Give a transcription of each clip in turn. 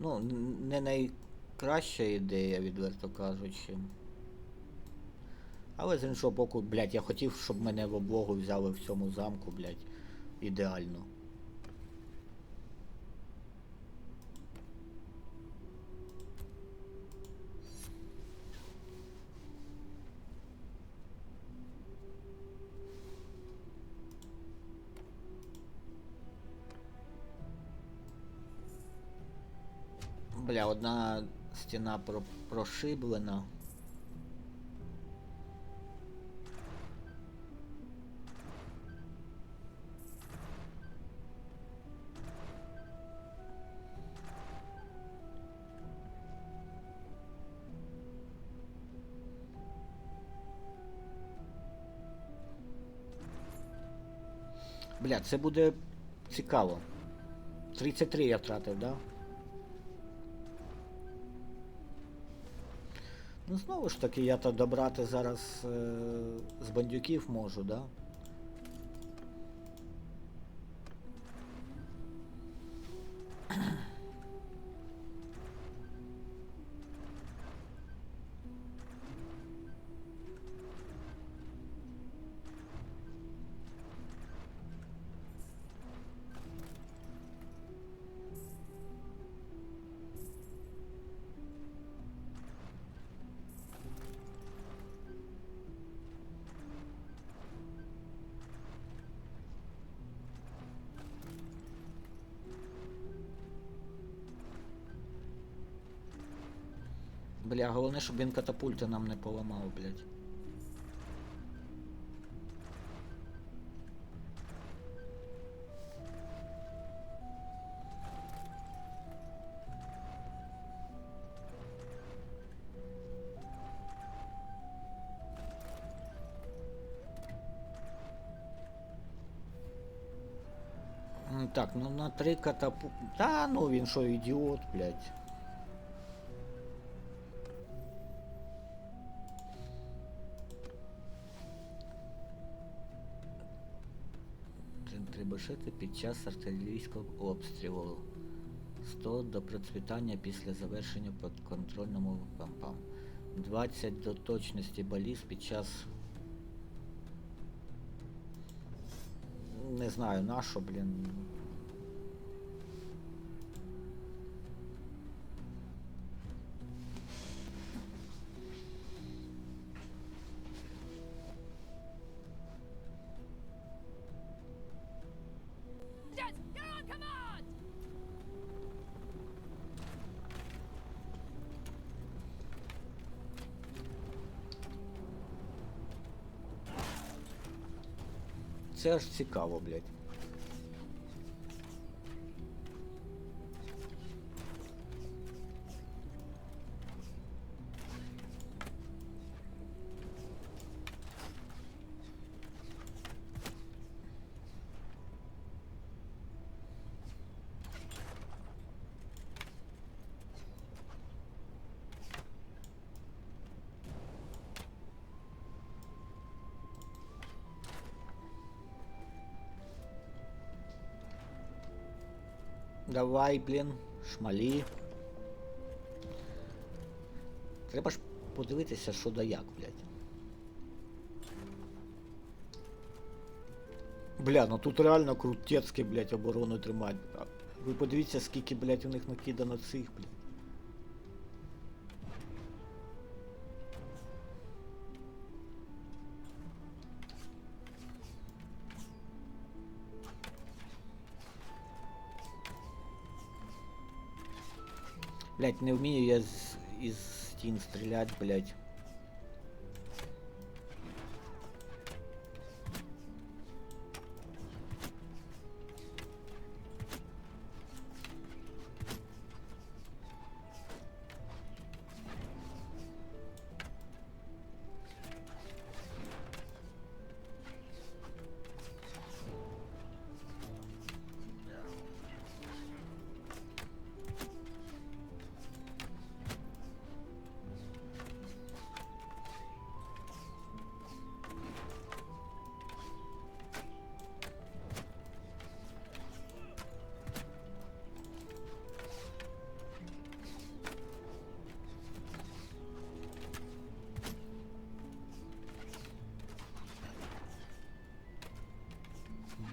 Ну, не найкраща ідея, відверто кажучи. Але з іншого боку, блядь, я хотів, щоб мене в облогу взяли в цьому замку, блядь, ідеально. Бля, одна стіна про- прошиблена. Бля, це буде цікаво. 33 я втратив, да? Ну, знову ж таки, я то добрати зараз е, з бандюків можу, да? Бля, головне, щоб він катапульти нам не поламав, блядь. Так, ну на три катапу... Та ну він що, ідіот, блядь. Трибушити під час артилерійського обстрілу. 100 до процвітання після завершення по контрольному пам-пам. 20 до точності баліз під час. Не знаю, на що, блін. Це аж цікаво, блядь. Давай, блін, шмалі. Треба ж подивитися, що да як, блядь. Бля, ну тут реально крутецькі, блядь, оборону тримать. А Ви подивіться, скільки, блядь, у них накидано цих, блядь. Блять, не вмію я з, із стін стрілять, блять.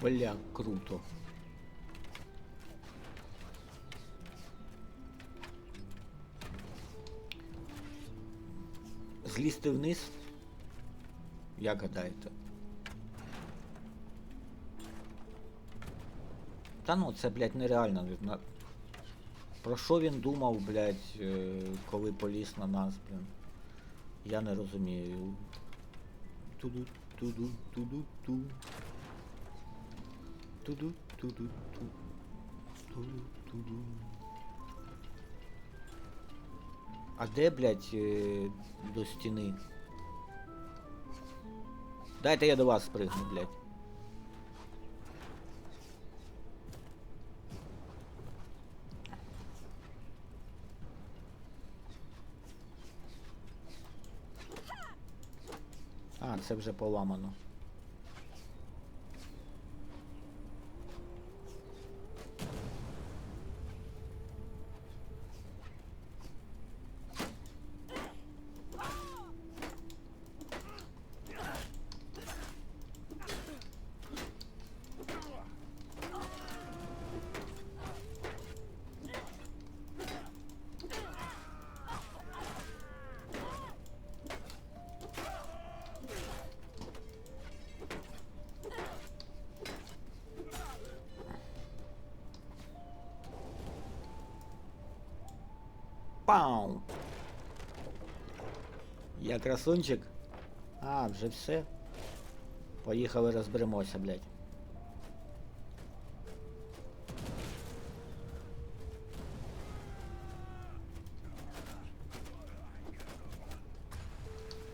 Бля, круто. Злізти вниз? Як гадаєте? Та ну це, блядь, нереально. Про що він думав, блядь, е, коли поліз на нас, блін? Я не розумію. Туду, туду, туду, ту. Туду, туду, ту. Туду, туду. А де, блядь, е, до стіни? Дайте я до вас спригну, блядь. А, це вже поламано. Пау! Я красунчик? А, вже все. Поїхали розберемося, блядь.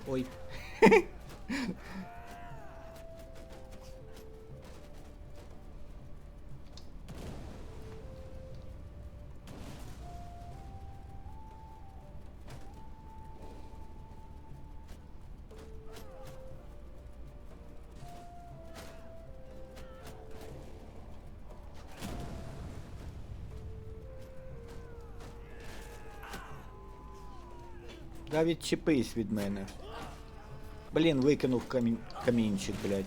Ой. Да відчепись від мене. Блін, викинув камінь... камінчик, блядь.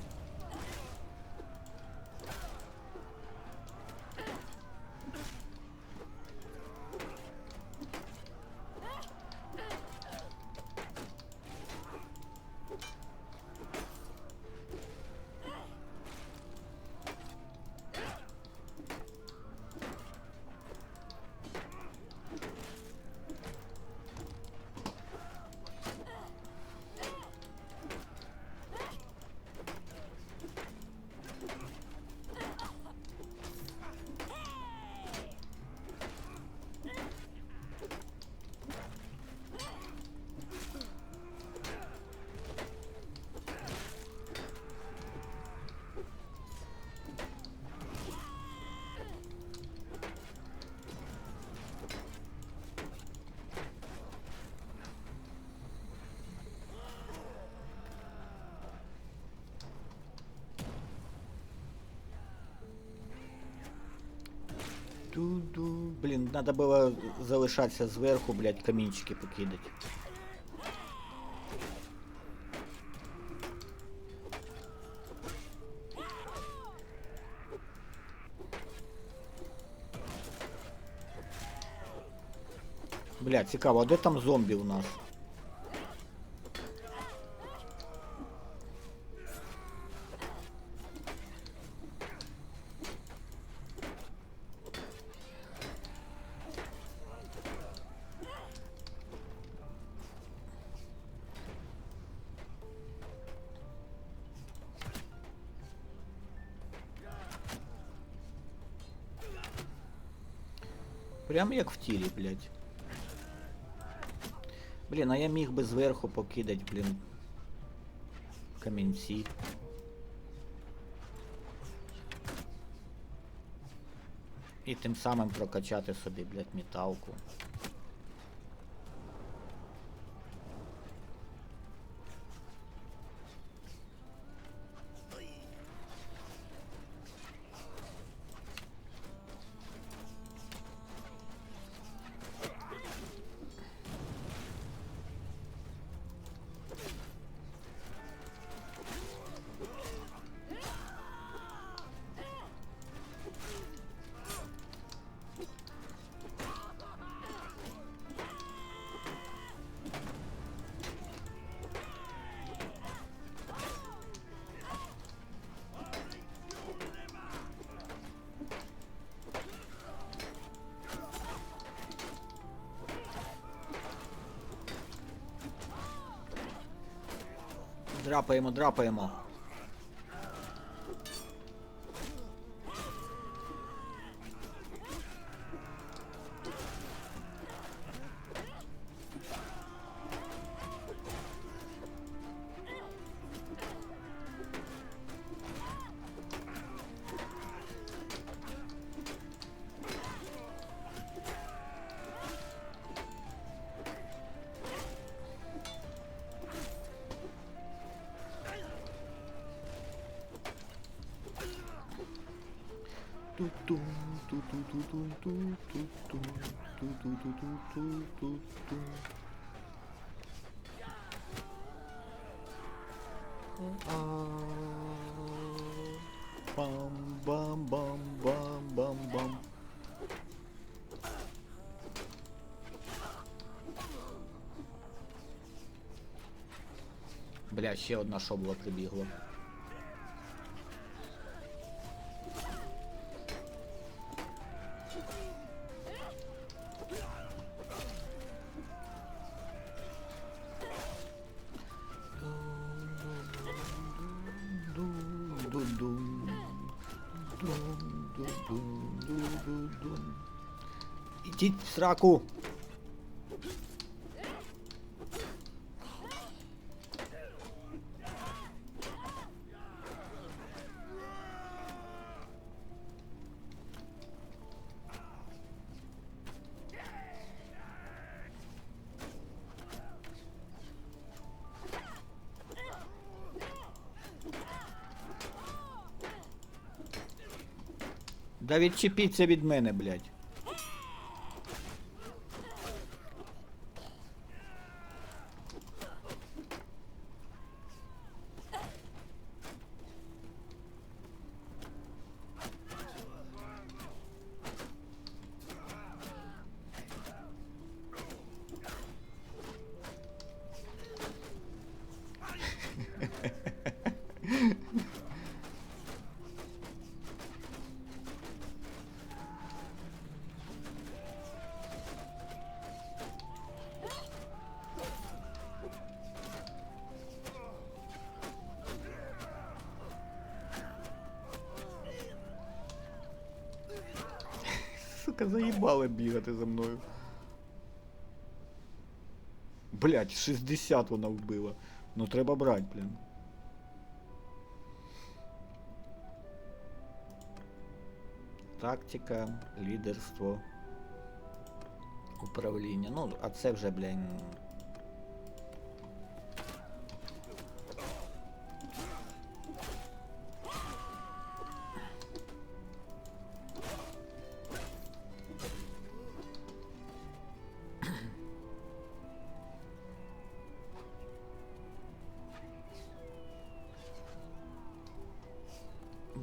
Ту-ду. Блін, надо було залишатися зверху, блядь, камінчики покидати. Бля, цікаво, а де там зомбі у нас? Прям як в тілі, блядь. Блін, а я міг би зверху покидати, блін. Камінці. І тим самим прокачати собі, блядь, міталку. Драпаємо, драпаємо. Бам-бам-бам-бам-бам. Бля, ще одна шобла прибігла. Сраку. Да відчепіться від мене, блядь. Сука, заїбали бігати за мною. Блять, 60 вона вбила. Ну треба брати, блін. Тактика, лідерство, управління. Ну, а це вже, блін.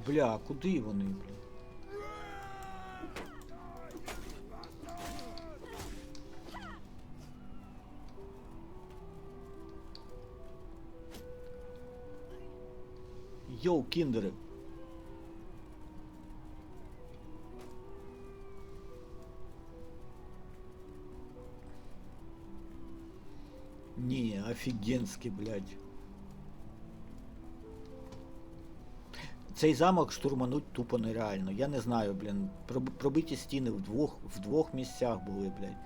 Бля, куди вони, бля? Йоу, кіндери. Не, офігенський, блядь. Цей замок штурмануть тупо нереально. Я не знаю, блін. Пробиті стіни в двох, в двох місцях були, блядь.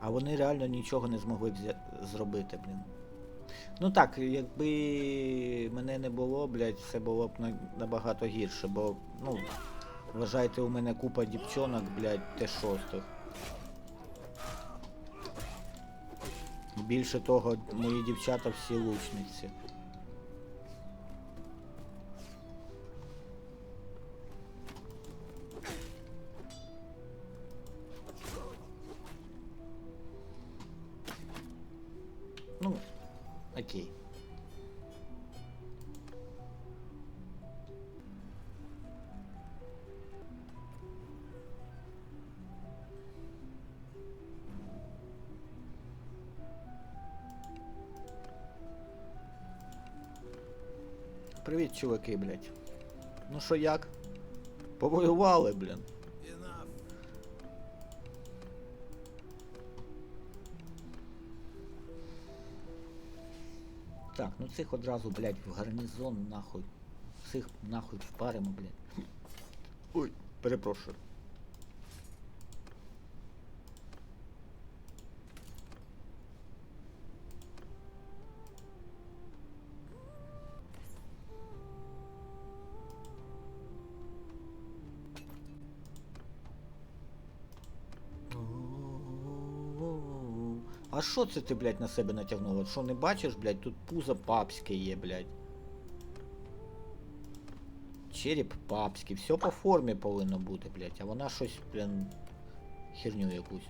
А вони реально нічого не змогли взя- зробити, блін. Ну так, якби мене не було, блядь, все було б набагато гірше, бо, ну, вважайте, у мене купа дівчонок, блядь, те шостих. Більше того, мої дівчата всі лучниці. Привіт, чуваки, блядь. Ну що як? Повоювали, блін. Так, ну цих одразу, блядь, в гарнізон нахуй. Цих нахуй впаримо, блядь. Ой, перепрошую. А що це ти, блядь, на себе натягнула? Що не бачиш, блядь, тут пузо папське є, блядь. Череп папський, все по формі повинно бути, блядь, а вона щось, блін, херню якусь.